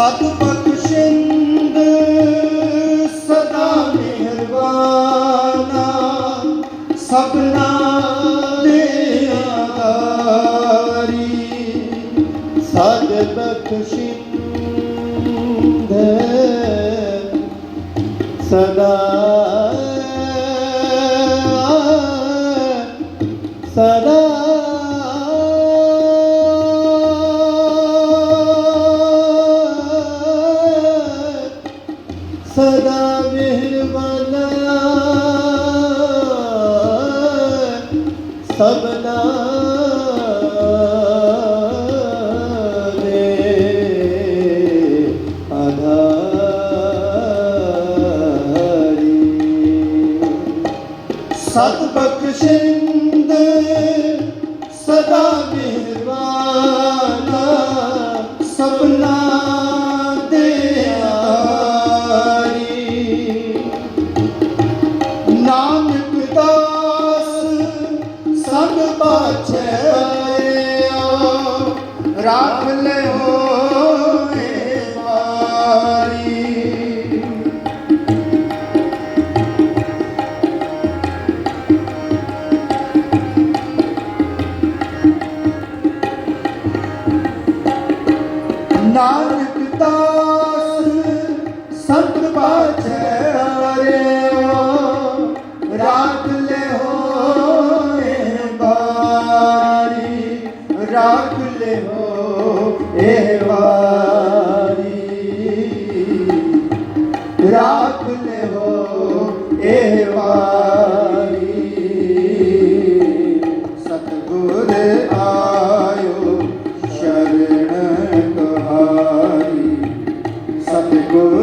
ਸਤ ਬਖਸ਼ਿੰਦ ਸਦਾ ਮਿਹਰਬਾਨਾ। ਸਭਨਾ ਦੇ ਆਧਾਰੀ। ਸਤ ਬਖਸ਼ਿੰਦ ਸਦਾ ਸਦਾ ਸਭਨਾ ਦੇ ਆਧਾਰੀ ਸਤ ਬਖਸ਼ਿੰਦ ਸਦਾ ਮਿਹਰਬਾਨਾ Rahmet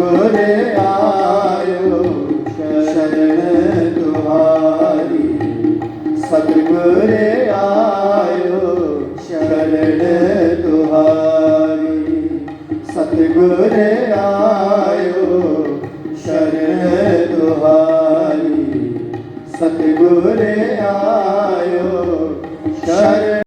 ਗੁਰੇ ਆਇਓ, ਸ਼ਰਨ ਤੁਹਾਰੀ ਸਤਿਗੁਰੇ ਆਇਓ, ਸ਼ਰਨ ਤੁਹਾਰੀ ਸਤਿਗੁਰੇ ਆਇਓ, ਸ਼ਰਨ ਤੁਹਾਰੀ ਸਤਿਗੁਰੇ ਆਇਓ, ਸ਼ਰਨ